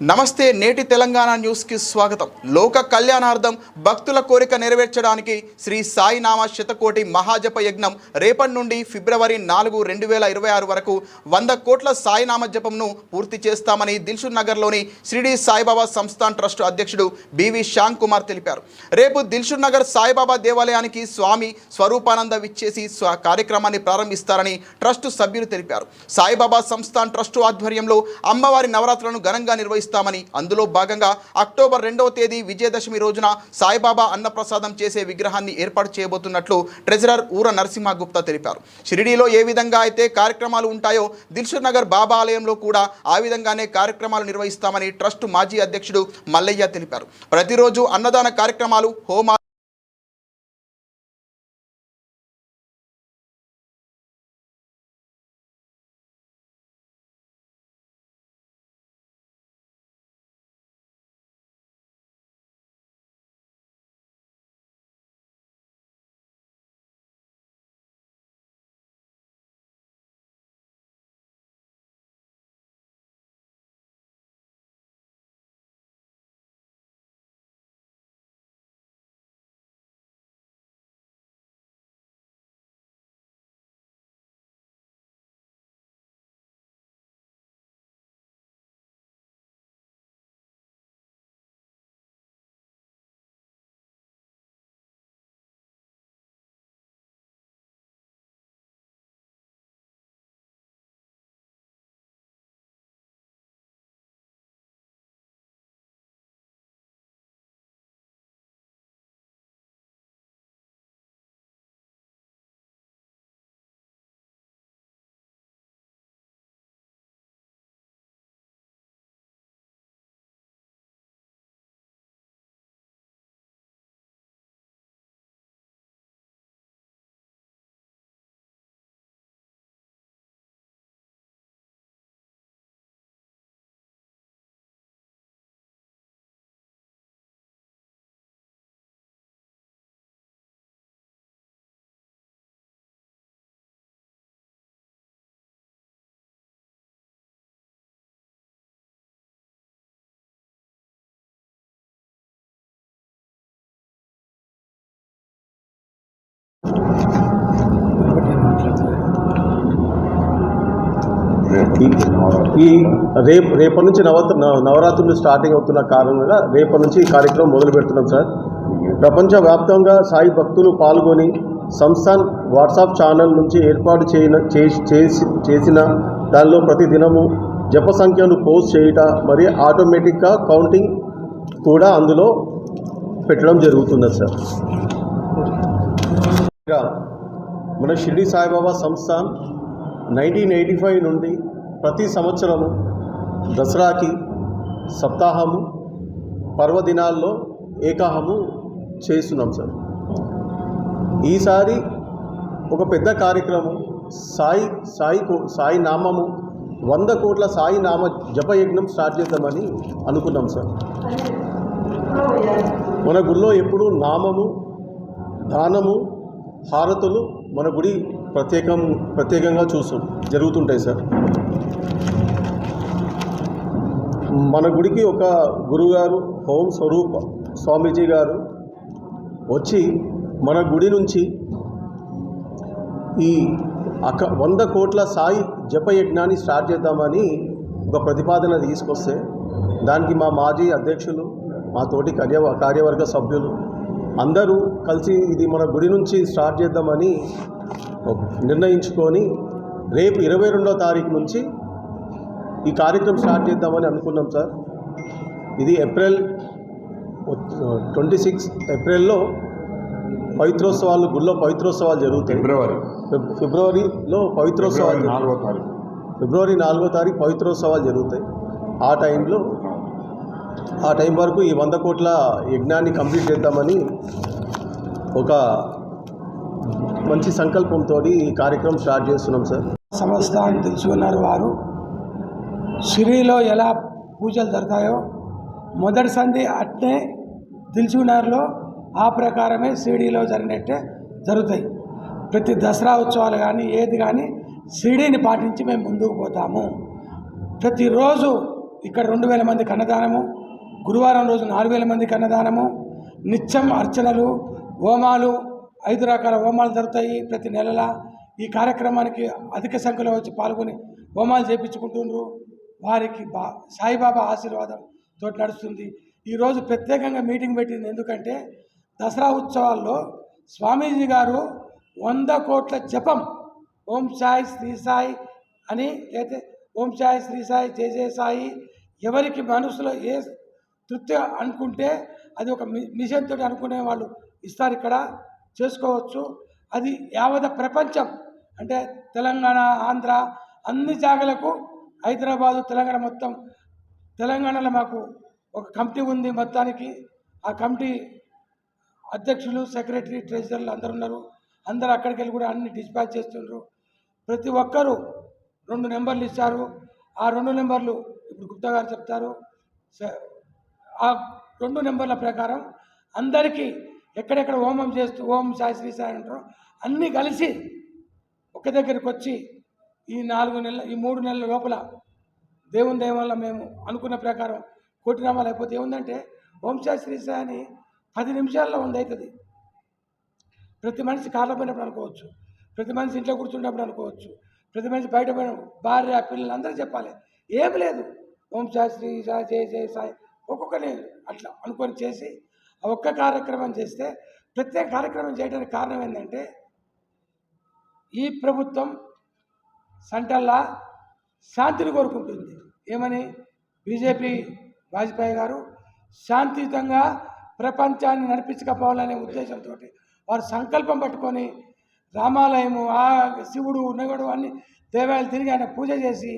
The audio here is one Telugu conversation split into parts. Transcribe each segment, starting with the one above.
నమస్తే నేటి తెలంగాణ న్యూస్కి స్వాగతం. లోక కళ్యాణార్థం భక్తుల కోరిక నెరవేర్చడానికి శ్రీ సాయినామ శతకోటి మహాజప యజ్ఞం రేపటి నుండి ఫిబ్రవరి నాలుగు రెండు వేల ఇరవై ఆరు వరకు వంద కోట్ల సాయినామ జపంను పూర్తి చేస్తామని దిల్షుక్ నగర్లోని శ్రీడి సాయిబాబా సంస్థాన్ ట్రస్ట్ అధ్యక్షుడు బివి శ్యామ్ కుమార్ తెలిపారు. రేపు దిల్షుక్ నగర్ సాయిబాబా దేవాలయానికి స్వామి స్వరూపానంద విచ్చేసి స్వ కార్యక్రమాన్ని ప్రారంభిస్తారని ట్రస్ట్ సభ్యులు తెలిపారు. సాయిబాబా సంస్థాన్ ట్రస్టు ఆధ్వర్యంలో అమ్మవారి నవరాత్రులను ఘనంగా నిర్వహిస్తామని అందులో భాగంగా అక్టోబర్ రెండవ తేదీ విజయదశమి రోజున సాయిబాబా అన్నప్రసాదం చేసే విగ్రహాన్ని ఏర్పాటు చేయబోతున్నట్లు ట్రెజరర్ ఊర నరసింహ గుప్తా తెలిపారు. షిరిడీలో ఏ విధంగా అయితే కార్యక్రమాలు ఉంటాయో దిల్సుర్ నగర్ బాబా ఆలయంలో కూడా ఆ విధంగానే కార్యక్రమాలు నిర్వహిస్తామని ట్రస్ట్ మాజీ అధ్యక్షుడు మల్లయ్య తెలిపారు. ప్రతిరోజు అన్నదాన కార్యక్రమాలు హోమా ఈ- రేపు రేపటి నుంచి నవ నవరాత్రులు స్టార్టింగ్ అవుతున్న కారణంగా రేపటి నుంచి ఈ కార్యక్రమం మొదలు పెడుతున్నాం సార్. ప్రపంచవ్యాప్తంగా సాయి భక్తులు పాల్గొని సంస్థాన్ వాట్సాప్ ఛానల్ నుంచి ఏర్పాటు చేయన చేసి చేసి- చేసిన దానిలో ప్రతి దినము జప సంఖ్యను పోస్ట్ చేయుట మరియు ఆటోమేటిక్గా కౌంటింగ్ కూడా అందులో పెట్టడం జరుగుతుంది సార్. మన Shirdi Saibaba Sansthan nineteen eighty five నుండి ప్రతి సంవత్సరము దసరాకి సప్తాహము పర్వదినాల్లో ఏకాహము చేస్తున్నాం సార్. ఈసారి ఒక పెద్ద కార్యక్రమం సాయి సాయి కో- సాయి నామము వంద కోట్ల సాయి నామ జపయజ్ఞం స్టార్ట్ చేద్దామని అనుకున్నాం సార్. మన గుళ్ళో ఎప్పుడు నామము దానము హారతులు మన గుడి ప్రత్యేకం ప్రత్యేకంగా చూస్తూ జరుగుతుంటాయి సార్. మన గుడికి ఒక గురుగారు హోం స్వరూప స్వామీజీ గారు వచ్చి మన గుడి నుంచి ఈ అక వంద కోట్ల సాయి జపయజ్ఞాన్ని స్టార్ట్ చేద్దామని ఒక ప్రతిపాదన తీసుకొస్తే దానికి మా మాజీ అధ్యక్షులు మా తోటి కార్య కార్యవర్గ సభ్యులు అందరూ కలిసి ఇది మన గుడి నుంచి స్టార్ట్ చేద్దామని నిర్ణయించుకొని రేపు ఇరవై రెండో తారీఖు నుంచి ఈ కార్యక్రమం స్టార్ట్ చేద్దామని అనుకున్నాం సార్. ఇది ఏప్రిల్ ట్వంటీ సిక్స్ ఏప్రిల్లో పవిత్రోత్సవాలు గుళ్ళో పవిత్రోత్సవాలు జరుగుతాయి. ఫిబ్రవరి. ఫిబ్- ఫిబ్రవరిలో పవిత్రోత్సవాలు. నాలుగో తారీఖు. ఫిబ్రవరి నాలుగో తారీఖు పవిత్రోత్సవాలు జరుగుతాయి. ఆ టైంలో ఆ టైం వరకు ఈ వంద కోట్ల యజ్ఞాన్ని కంప్లీట్ చేద్దామని ఒక మంచి సంకల్పంతో ఈ కార్యక్రమం స్టార్ట్ చేస్తున్నాం సార్. సంస్థాన్ని తెలుసుకున్నారు వారు. సిరిలో ఎలా పూజలు జరుగుతాయో మొదటి సంధి అట్నే దిల్చుకున్నారులో ఆ ప్రకారమే షిరిడీలో జరిగినట్టే జరుగుతాయి. ప్రతి దసరా ఉత్సవాలు కానీ ఏది కానీ షిరిడీని పాటించి మేము ముందుకు పోతాము. ప్రతిరోజు ఇక్కడ రెండు వేల మంది కన్నదానము గురువారం రోజు నాలుగు వేల మందికి అన్నదానము నిత్యం అర్చనలు హోమాలు ఐదు రకాల హోమాలు జరుగుతాయి ప్రతి నెలలా. ఈ కార్యక్రమానికి అధిక సంఖ్యలో వచ్చి పాల్గొని హోమాలు చేయించుకుంటున్నారు వారికి బా సాయిబాబా ఆశీర్వాదం తోటి నడుస్తుంది. ఈరోజు ప్రత్యేకంగా మీటింగ్ పెట్టింది ఎందుకంటే దసరా ఉత్సవాల్లో స్వామీజీ గారు వంద కోట్ల జపం ఓం సాయి శ్రీ సాయి అని లేకపోతే ఓం సాయి శ్రీ సాయి జయ జయ సాయి ఎవరికి మనసులో ఏ తృప్తి అనుకుంటే అది ఒక మి మిషన్ తోటి అనుకునే వాళ్ళు ఇస్తారు ఇక్కడ. చేసుకోవచ్చు. అది యావత ప్రపంచం. అంటే తెలంగాణ ఆంధ్ర అన్ని జాగలకు హైదరాబాదు తెలంగాణ మొత్తం. తెలంగాణలో మాకు ఒక కమిటీ ఉంది మొత్తానికి. ఆ కమిటీ అధ్యక్షులు సెక్రటరీ ట్రెజరర్లు అందరు ఉన్నారు. అందరు అక్కడికి వెళ్ళి కూడా అన్ని డిస్పాచ్ చేస్తున్నారు ప్రతి ఒక్కరూ రెండు నెంబర్లు ఇచ్చారు ఆ రెండు నెంబర్లు ఇప్పుడు గుప్తా గారు చెప్తారు. స- ఆ రెండు నెంబర్ల ప్రకారం అందరికీ ఎక్కడెక్కడ హోమం చేస్తూ ఓం సాయి శ్రీ సాయి అంటారో అన్నీ కలిసి ఒక దగ్గరికి వచ్చి ఈ నాలుగు నెలల ఈ మూడు నెలల లోపల దేవుని దయ వల్ల మేము అనుకున్న ప్రకారం కోటి నామాలు అయిపోతే ఏముందంటే ఓం సాయి శ్రీ సాయి అని పది నిమిషాల్లో ఉంది అవుతుంది. ప్రతి మనిషి కార్లో పోయినప్పుడు అనుకోవచ్చు. ప్రతి మనిషి ఇంట్లో కూర్చున్నప్పుడు అనుకోవచ్చు. ప్రతి మనిషి బయట పోయిన భార్య పిల్లలు అందరూ చెప్పాలి. ఏం లేదు. ఓం సాయి శ్రీ సాయి జయ జయ సాయి. ఒక్కొక్కరిని అట్లా అనుకొని చేసి ఆ ఒక్క కార్యక్రమం చేస్తే ప్రత్యేక కార్యక్రమం చేయడానికి కారణం ఏంటంటే ఈ ప్రభుత్వం సంటల్లా శాంతిని కోరుకుంటుంది. ఏమని? బీజేపీ వాజ్పేయి గారు శాంతియుతంగా ప్రపంచాన్ని నడిపించకపోవాలనే ఉద్దేశంతో వారు సంకల్పం పట్టుకొని రామాలయము ఆ శివుడు ఉన్నగడు అన్ని దేవాలయాలు తిరిగి ఆయన పూజ చేసి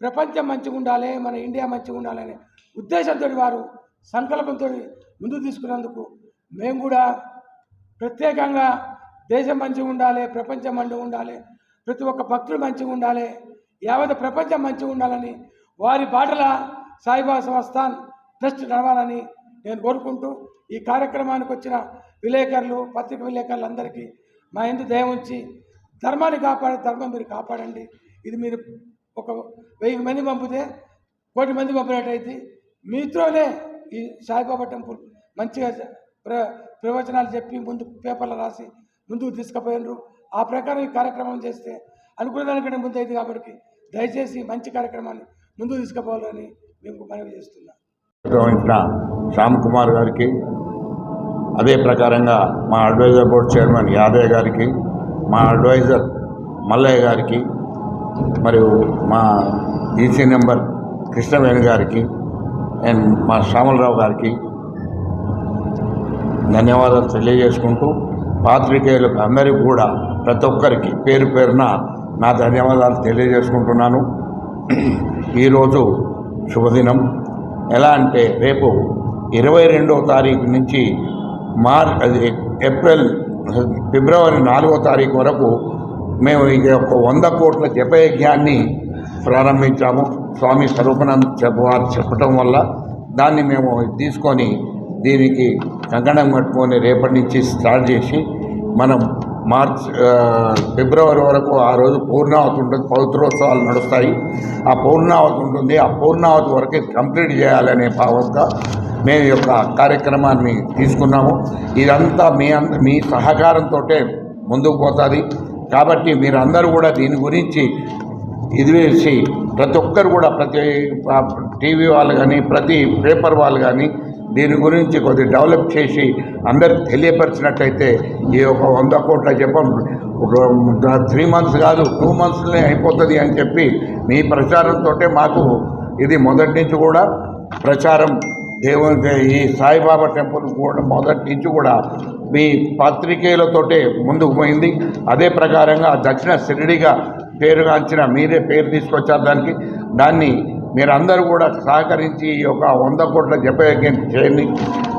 ప్రపంచం మంచిగా ఉండాలి మన ఇండియా మంచిగా ఉండాలనే ఉద్దేశంతో వారు సంకల్పంతో ముందుకు తీసుకున్నందుకు మేము కూడా ప్రత్యేకంగా దేశం మంచిగా ఉండాలి ప్రపంచం మంచిగా ఉండాలి ప్రతి ఒక్క భక్తులు మంచిగా ఉండాలి యావత్ ప్రపంచం మంచిగా ఉండాలని వారి బాటల సాయిబాబా సంస్థాన్ ట్రస్ట్ నడవాలని నేను కోరుకుంటూ ఈ కార్యక్రమానికి వచ్చిన విలేకరులు పత్రిక విలేకరులందరికీ మా ఇంటి దయ ఉంచి ధర్మాన్ని కాపాడే ధర్మం మీరు కాపాడండి. ఇది మీరు ఒక వెయ్యి మంది పంపితే కోటి మంది పంపినట్టయితే మీతోనే ఈ సాయిబాబా టెంపుల్ మంచిగా ప్ర ప్రవచనాలు చెప్పి ముందు పేపర్లో రాసి ముందుకు తీసుకుపోయినరు. ఆ ప్రకారం ఈ కార్యక్రమం చేస్తే అనుకున్న దానికంటే ముందు అయింది కాబట్టి దయచేసి మంచి కార్యక్రమాన్ని ముందుకు తీసుకుపోవాలని మేము మనవి చేస్తున్నాం. గౌరవించిన శ్యామ్ కుమార్ గారికి అదే ప్రకారంగా మా అడ్వైజర్ బోర్డు చైర్మన్ యాదయ్య గారికి మా అడ్వైజర్ మల్లయ్య గారికి మరియు మా ఈసీ నెంబర్ కృష్ణవేణి గారికి అండ్ మా శ్యామలరావు గారికి ధన్యవాదాలు తెలియజేసుకుంటూ పాత్రికేయులకు అందరికీ కూడా ప్రతి ఒక్కరికి పేరు పేరున నా ధన్యవాదాలు తెలియజేసుకుంటున్నాను. ఈరోజు శుభదినం. ఎలా అంటే రేపు ఇరవై రెండవ తారీఖు నుంచి మార్ అది ఏప్రిల్ ఫిబ్రవరి నాలుగో తారీఖు వరకు మేము ఈ యొక్క వంద కోట్ల జపయజ్ఞాన్ని ప్రారంభించాము. స్వామి స్వరూపనంద వారు చెప్పటం వల్ల దాన్ని మేము తీసుకొని దీనికి కంకణం కట్టుకొని రేపటి నుంచి స్టార్ట్ చేసి మనం మార్చ్ ఫిబ్రవరి వరకు ఆ రోజు పూర్ణావతి ఉంటుంది. పవిత్రోత్సవాలు నడుస్తాయి. ఆ పూర్ణావతి ఉంటుంది. ఆ పూర్ణావతి వరకు కంప్లీట్ చేయాలనే భావంగా మేము యొక్క కార్యక్రమాన్ని తీసుకున్నాము. ఇదంతా మీ అంద మీ సహకారంతో ముందుకు పోతుంది. కాబట్టి మీరందరూ కూడా దీని గురించి ఇది వేసి ప్రతి ఒక్కరు కూడా ప్రతి టీవీ వాళ్ళు కానీ ప్రతి పేపర్ వాళ్ళు కానీ దీని గురించి కొద్దిగా డెవలప్ చేసి అందరికి తెలియపరిచినట్టయితే ఈ ఒక వంద కోట్ల జపం ఒక త్రీ మంత్స్ కాదు టూ మంత్స్లోనే అయిపోతుంది అని చెప్పి మీ ప్రచారంతో మాకు ఇది మొదటి నుంచి కూడా ప్రచారం దేవుని ఈ సాయిబాబా టెంపుల్ కూడా మొదటి నుంచి కూడా మీ పత్రికేలతోటే ముందుకు పోయింది. అదే ప్రకారంగా దక్షిణ షిరిడిగా పేరుగాంచిన మీరే పేరు తీసుకొచ్చారు దానికి. దాన్ని మీరందరూ కూడా సహకరించి ఈ యొక్క వంద కోట్ల జపయజ్ఞం చేయని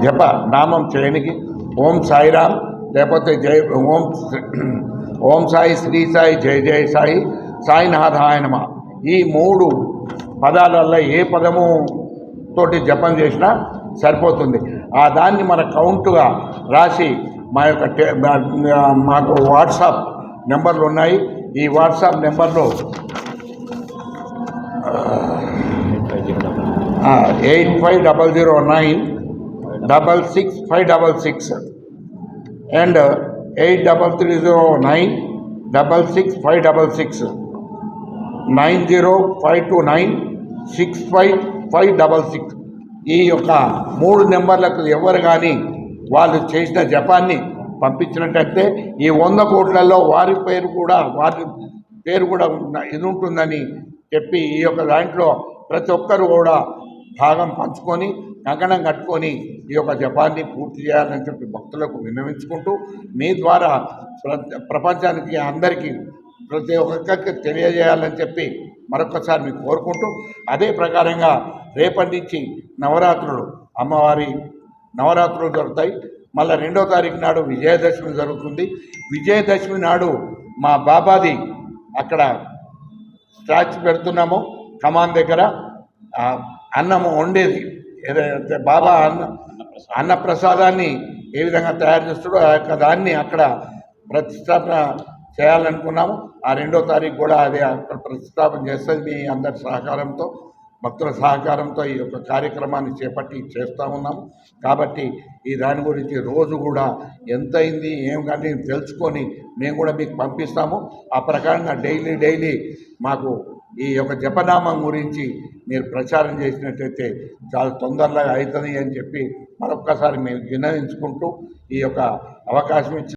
జప నామం చేయనికి ఓం సాయిరామ్ లేకపోతే జై ఓం ఓం సాయి శ్రీ సాయి జై జై సాయి సాయినాథాయనమ ఈ మూడు పదాలలో ఏ పదము తోటి జపం చేసినా సరిపోతుంది. ఆ దాన్ని మన కౌంటుగా రాసి మా యొక్క టే- మాకు వాట్సాప్ నెంబర్లు ఉన్నాయి. ఈ వాట్సాప్ నెంబర్లో eight five double zero nine double six five double six and eight double three zero nine double six five double six nine zero five two nine six five five double six. ఈ యొక్క మూడు నెంబర్లకు ఎవరు కానీ వాళ్ళు చేసిన జపాన్ని పంపించినట్టయితే ఈ వంద కోట్లలో వారి పేరు కూడా వారి పేరు కూడా ఉన్న- ఇది ఉంటుందని చెప్పి ఈ యొక్క దాంట్లో ప్రతి ఒక్కరు కూడా భాగం పంచుకొని కంకణం కట్టుకొని ఈ యొక్క జపాన్ని పూర్తి చేయాలని చెప్పి భక్తులకు విన్నవించుకుంటూ మీ ద్వారా ప్ర- ప్రపంచానికి అందరికీ ప్రతి ఒక్కరికి తెలియజేయాలని చెప్పి మరొకసారి మీకు కోరుకుంటూ అదే ప్రకారంగా రేపటి నుంచి నవరాత్రులు అమ్మవారి నవరాత్రులు జరుగుతాయి. మళ్ళీ రెండో తారీఖు నాడు విజయదశమి జరుగుతుంది. విజయదశమి నాడు మా బాబాది అక్కడ స్టాచ్యూ పెడుతున్నాము కమాన్ దగ్గర. అన్నము వండేది. ఏదైతే బాబా అన్న అన్న ప్రసాదాన్ని ఏ విధంగా తయారు చేస్తాడో ఆ యొక్క దాన్ని అక్కడ ప్రతిష్టాపన చేయాలనుకున్నాము. ఆ రెండో తారీఖు కూడా అది అక్కడ ప్రతిష్టాపన చేస్తుంది మీ అందరి సహకారంతో. భక్తుల సహకారంతో ఈ యొక్క కార్యక్రమాన్ని చేపట్టి చేస్తూ ఉన్నాము. కాబట్టి ఈ దాని గురించి రోజు కూడా ఎంత అయింది ఏం కానీ తెలుసుకొని మేము కూడా మీకు పంపిస్తాము. ఆ ప్రకారంగా డైలీ డైలీ మాకు ఈ యొక్క జపనామం గురించి మీరు ప్రచారం చేసినట్టయితే చాలా తొందరగా అవుతుంది అని చెప్పి మరొక్కసారి మేము వినవించుకుంటూ ఈ యొక్క అవకాశం ఇచ్చి